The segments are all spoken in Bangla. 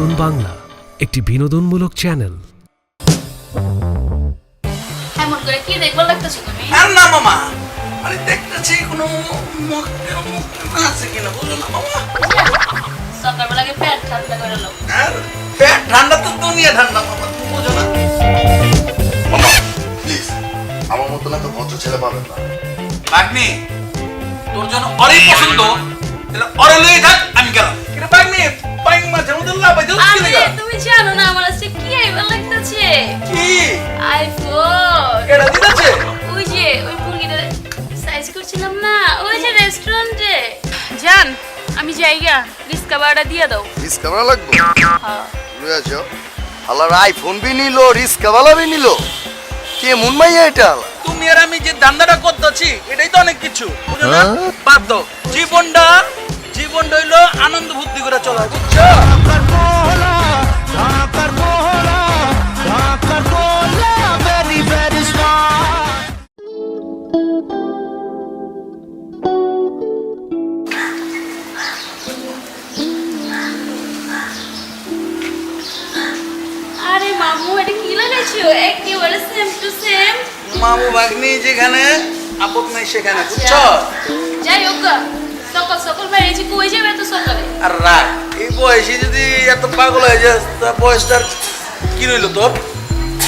বিনোদন বাংলা একটি বিনোদনমূলক চ্যানেল এমন করে কি দেখবার লাগতেছো তুমি? আর না মামা। মানে দেখতেছি কোনো মক্কেল মক্কেল আছে কিনা বুঝো না মামা। সকালবেলাকে পেট ঠান্ডা করে লো আর পেট ঠান্ডা তো দুনিয়া ঠান্ডা মামা তুমি বুঝো না। মামা প্লিজ আমার মতো না তো ভদ্র ছেলে পাবেন না। বাগনি তোর জন্য অনেক পছন্দ। তাহলে অরে লয়ে থাক আমি গেলাম। কিন্তু বাগনি পাইং মাছের মধ্যে লাভাই দিল কি আরে তুমি জানো না আমার আজকে কি আইবার লাগতেছে? কি? আইফোন। কেডা দিতেছে? ওই যে ওই মুরগিটা সাইজ করছিলাম না ওই যে রেস্টুরেন্টে জান আমি যাইগা রিস্কা দিয়ে দাও। রিস্ক লাগবে? হ্যাঁ। আইফোন বি নিল বি নিল। কে মন মাইয়া এটা? তুমি আর আমি যে ধান্দাটা করতেছি এটাই তো অনেক কিছু। না বাদ দাও। জীবনটা জীবনটা হইল আনন্দ বুদ্ধি করে চলা বুঝছ আরে মামু এটা কি লাগাইছো? একেবারে সেম টু সেম মামু ভাগ্নি যেখানে আপক নাই সেখানে বুঝছ? যাই হোক গা, এই যদি এত পাগল হয়ে কি তোর?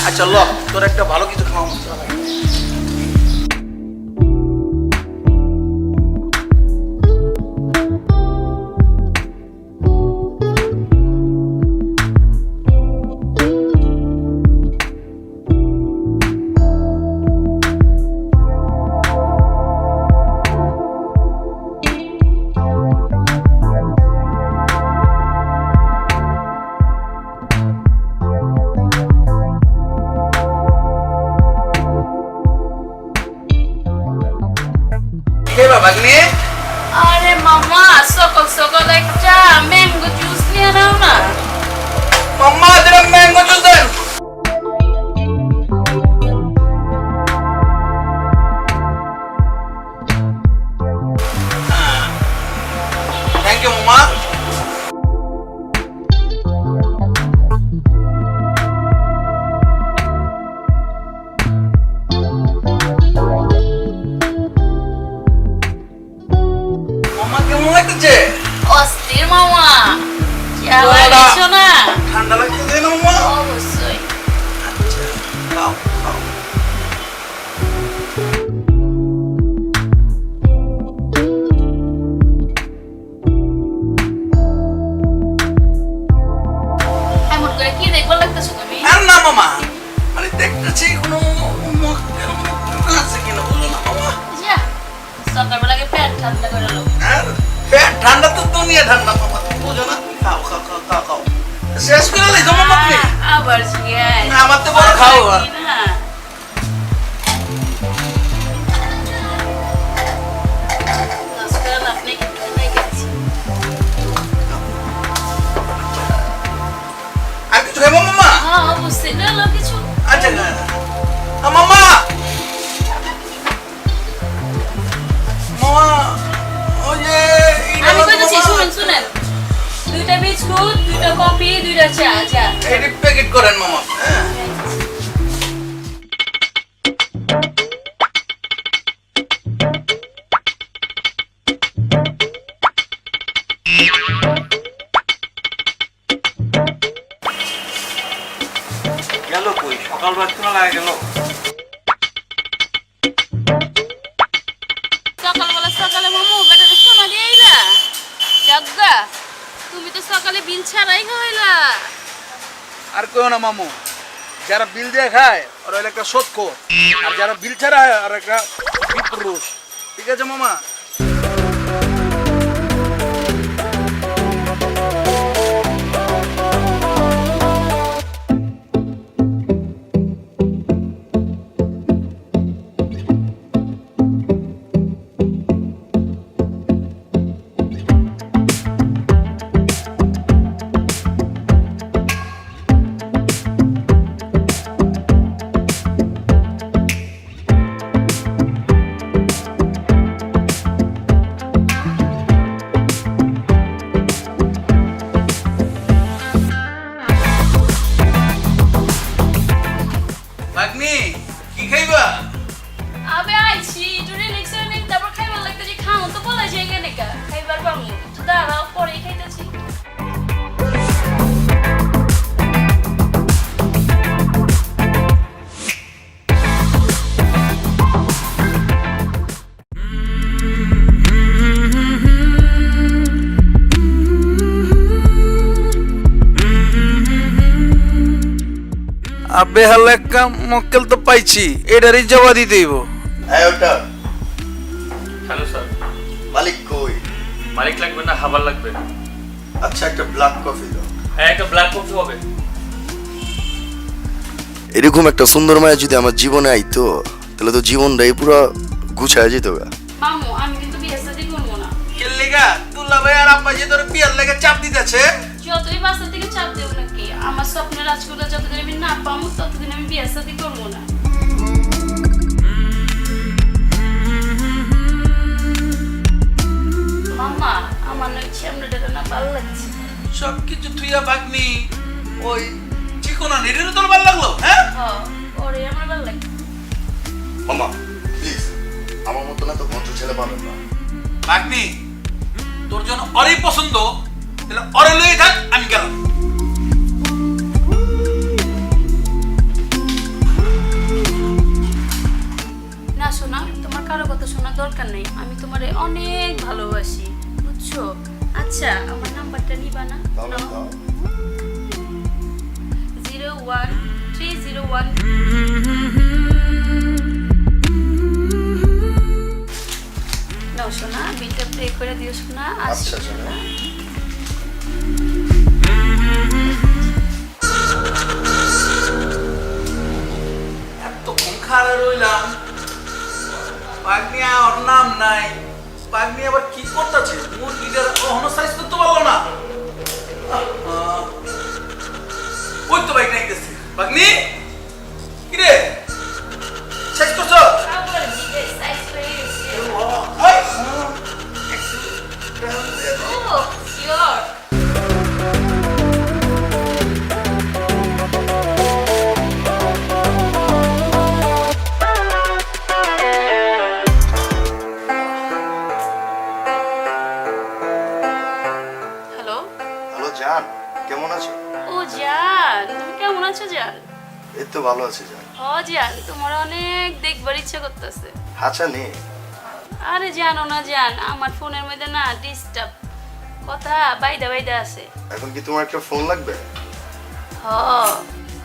আচ্ছা ল তোর একটা ভালো কিছু খাওয়া খেবা ভাগ্নি আরে মামা সকাল সকাল একটা ম্যাঙ্গো জুস নিয়ে নাও না। মাম্মা দিলাম ম্যাঙ্গো জুস দেন। কি দেখবার লাগতেছো তুমি আর না মামা। মানে দেখতেছি কোনো আছে কিনা বুঝো না মামা। সকালবেলাকে পেট ঠান্ডা করে লো আর পেট ঠান্ডা তো দুনিয়া ঠান্ডা মামা। বুঝো না? খাও খাও খাও খাও খাও। শেষ করে লাইছো মামা তুমি? আবার আমার তো বড় খাও কফি আচ্ছা এটি প্যাকেট করেন মামা। হ্যাঁ। গেল কই? সকাল বাজতে লাগা গেল? আর কেউ না, মামু। যারা বিল দিয়ে খায়, ওরা ওই একটা সৎকো আর যারা বিল ছাড়া হয় আর একটা বিপুরুষ। ঠিক আছে, মামা? দাঁড়াও পরেই খাইতেছি। আবে হালাক্কা মক্কেল তো পাইছি এটারই জবাব দিতে হইব হ্যাঁ ওটা। Hello sir. মালিক কই? মালিক লাগবে না খাবার লাগবে? আচ্ছা একটা ব্ল্যাক কফি দাও। হ্যাঁ একটা ব্ল্যাক কফি হবে। এরকম একটা সুন্দর মায়া যদি আমার জীবনে আইতো তাহলে তো জীবনটাই পুরো গুছায় যেত গা। মামু আমি কিন্তু বিয়ে শাদী করব না। কেল্লিগা তুল্লা ভাই আর আব্বা যে তোর বিয়ার লেগে চাপ দিতেছে। যতই বাসা থেকে চাপ দেবো নাকি আমার স্বপ্নের রাজকুটা যতদিন আমি না পাবো ততদিন আমি বিয়ে শাদী করব না। মামা আমার না চেমড়াটা না ভালো লাগছে। সব কিছু থুইয়া বাগনি ওই চিকনা নেড়ের তোর ভালো লাগল হ্যাঁ? ওরে আমার ভালো লাগে মামা প্লিজ আমার মতো না তো বন্ধু ছেলে পাবেন না। বাগনি তোর জন্য অরেই পছন্দ। নাও শোনা বিলটা প্লে করে দিও শোনা আচ্ছা শোনো এতক্ষণ খাড়া রইলাম। পাগনি ওর নাম নাই। পাগনি আবার কি করতেছে? মুরগিটার অহনো সাইজ করতে পারল না। আহ, ওই তো বাইক নাই পাগনি? কি রে? কেমন আছো জান এই তো ভালো আছি জান হ জান তোমার অনেক দেখবার ইচ্ছে করতেছে। আচ্ছা নে। আরে জানো না জান আমার ফোনের মধ্যে না ডিস্টার্ব কথা বাইদা বাইদা আছে। এখন কি তোমার একটা ফোন লাগবে? হ।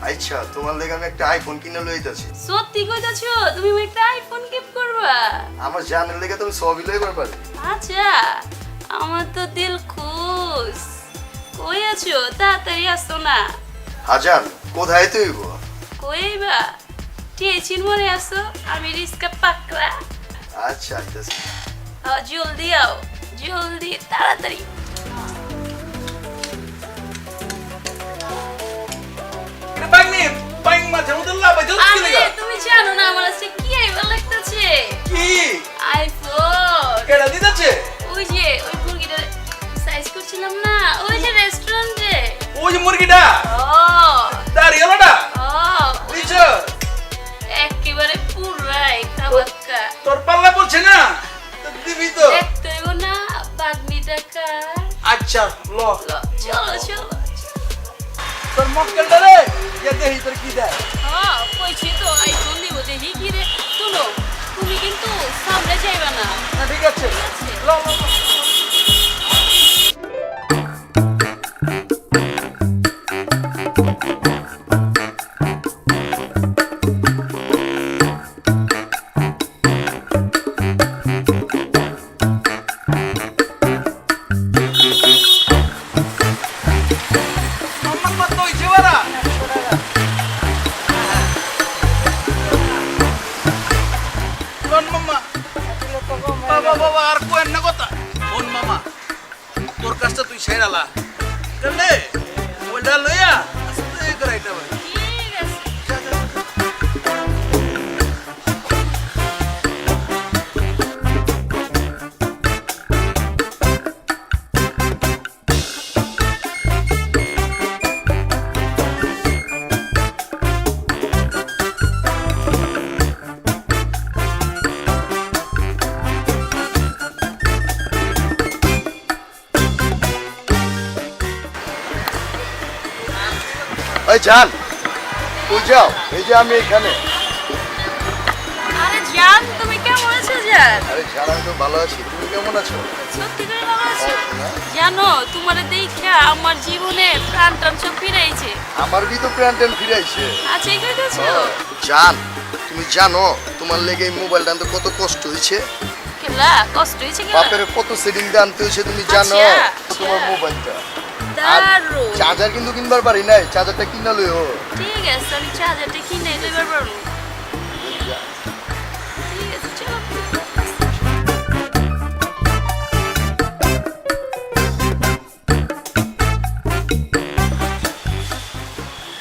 আচ্ছা তোমার লেগে আমি একটা আইফোন কিনে লইতেছি সত্যি কইতাছো? তুমি একটা আইফোন গিফট করবা? আমার জানের লেগে তুমি সবই লইবার পারি। আচ্ছা আমার তো দিল খুশ। কই আছো? তাড়াতাড়ি আসো না। হাজান কোথায় তুই গো? কই বা? টিয়েছিন মনে আসো আমি রিস্কা পাকড়া আচ্ছা আইতাছি। জলদি আও জলদি তাড়াতাড়ি। মাঝে মধ্যে লাভ আছে কি আরে তুমি জানো না আমার আজকে কি আইবা লাগতেছে? কি? আইফোন। কেডা দিতেছে? ওই যে ওই মুরগিটা সাইজ করছিলাম না ওই যে রেস্টুরেন্টে ওই যে মুরগিটা? আচ্ছা ল। চলো চলো তোর মক্কেলটা রে। যে দেহি তোর কি দেয়। হ্যাঁ কইছি তো আইফোন দিব দেহি কি রে শুনো তুমি কিন্তু সামনে যাইবা না। না ঠিক আছে। ল ল। কাজটা তুই জান তুই যাও এই যে আমি এখানে। আরে জান তুমি কেমন আছো জান? আরে জান আমি তো ভালো আছি। তুমি কেমন আছো? সত্যি করে ভালো আছো? জানো তোমার দেখা আমার জীবনে প্রাণ টান সব ফিরেছে আমার বি তো প্রাণ ট্যান ফিরে আইছে আচ্ছা এই কইতেছো জান তুমি জানো তোমার লেগে এই মোবাইলটা আনতে কত কষ্ট হয়েছে কেলা কষ্ট হয়েছে কেলা? বাপের কত সেটিং আনতে হয়েছে তুমি জানো? আচ্ছা, তোমার। মোবাইলটা দারুণ। চার্জার কিন্তু কিনবার পারি নাই চার্জারটা কিনা লইও। ঠিক আছে আমি চার্জারটা কিনে এবার পারব।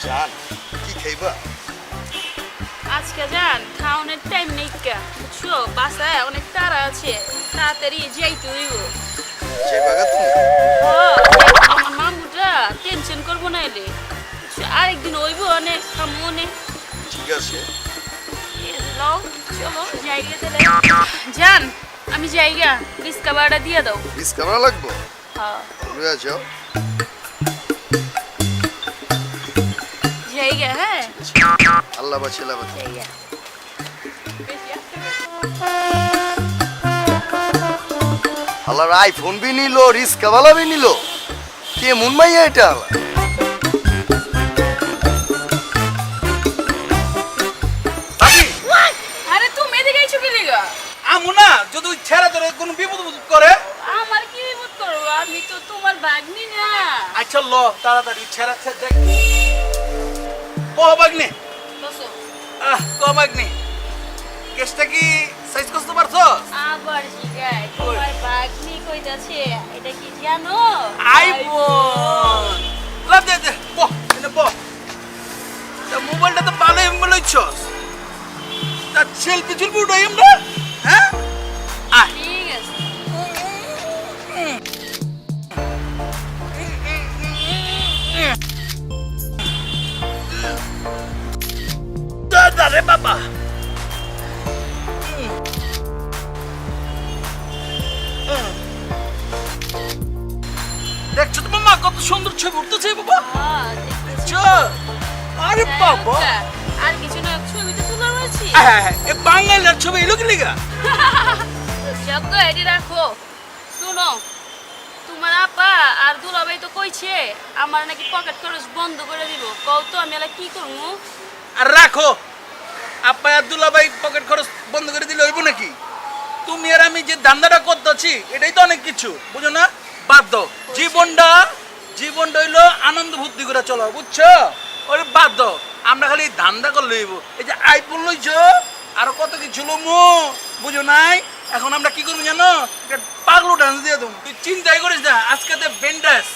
জান কি খাইবা? আজকে যান খাওয়ানোর টাইম নেই কা বুঝছ? বাসায় অনেক তারা আছে তাড়াতাড়ি যাইতে হইব। যে বাগা তুমি? আরেকদিন হইব অনেক খামো ঠিক আছে। চলো জায়গা তাহলে যান আমি জায়গা রিস্কা ভাড়া দিয়ে দাও। লাগবো? হ্যাঁ। জায়গা হ্যাঁ? আল্লাহ বা ছেলা জায়গা। আল্লাহর আইফোন বি নিল রিস্কা वाला বি নিল। কে মন মাইয়া এটা আল্লাহ? আচ্ছা ল তাড়াতাড়ি ছেড়া ছেড়ে দেখ ও বাগনি আহ ক বাগনি কেসটা কি সাইজ করতে পারছ? আবার তোমার কইতাছে এটা কি জানো? লাভ দে দে এনে তা মোবাইলটা তো ভালো এম বলেছস তা সেলফি চলবি উঠাই আমরা হ্যাঁ? দাদা রে বাবা। দেখছ তো মামা কত সুন্দর ছবি উঠতেছে বাবা। হ্যাঁ, দেখছ আরে বাবা। আর কিছু না ছবিতে তুলে রয়েছি হ্যাঁ হ্যাঁ এ বাঙালির ছবি এলো কি লেগা? যজ্ঞ এটি রাখো। শুনো তোমার আপা আর দুলাভাই তো কইছে আমার নাকি পকেট খরচ বন্ধ করে দিব। কও তো আমি এলা কি করব? আর রাখো! আপা আব্দুল্লাহ ভাই পকেট খরচ বন্ধ করে দিলে হইব নাকি? তুমি আর আমি যে ধান্দাটা করতেছি এটাই তো অনেক কিছু। বুঝো না? বাদ দাও। জীবনটা জীবনটা হইল আনন্দ বুদ্ধি করে চলো বুঝছ? ওরে বাদ দাও। আমরা খালি ধান্দা করলে হইব। এই যে আইফোন লইছো আরও কত কিছু লমু? বুঝো নাই? এখন আমরা কি করব জানো? পাগলো ডান্স দিয়ে দেবো। তুই চিন্তাই করিস না আজকে তো বেন্ডাস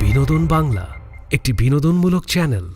বিনোদন বাংলা একটি বিনোদনমূলক চ্যানেল।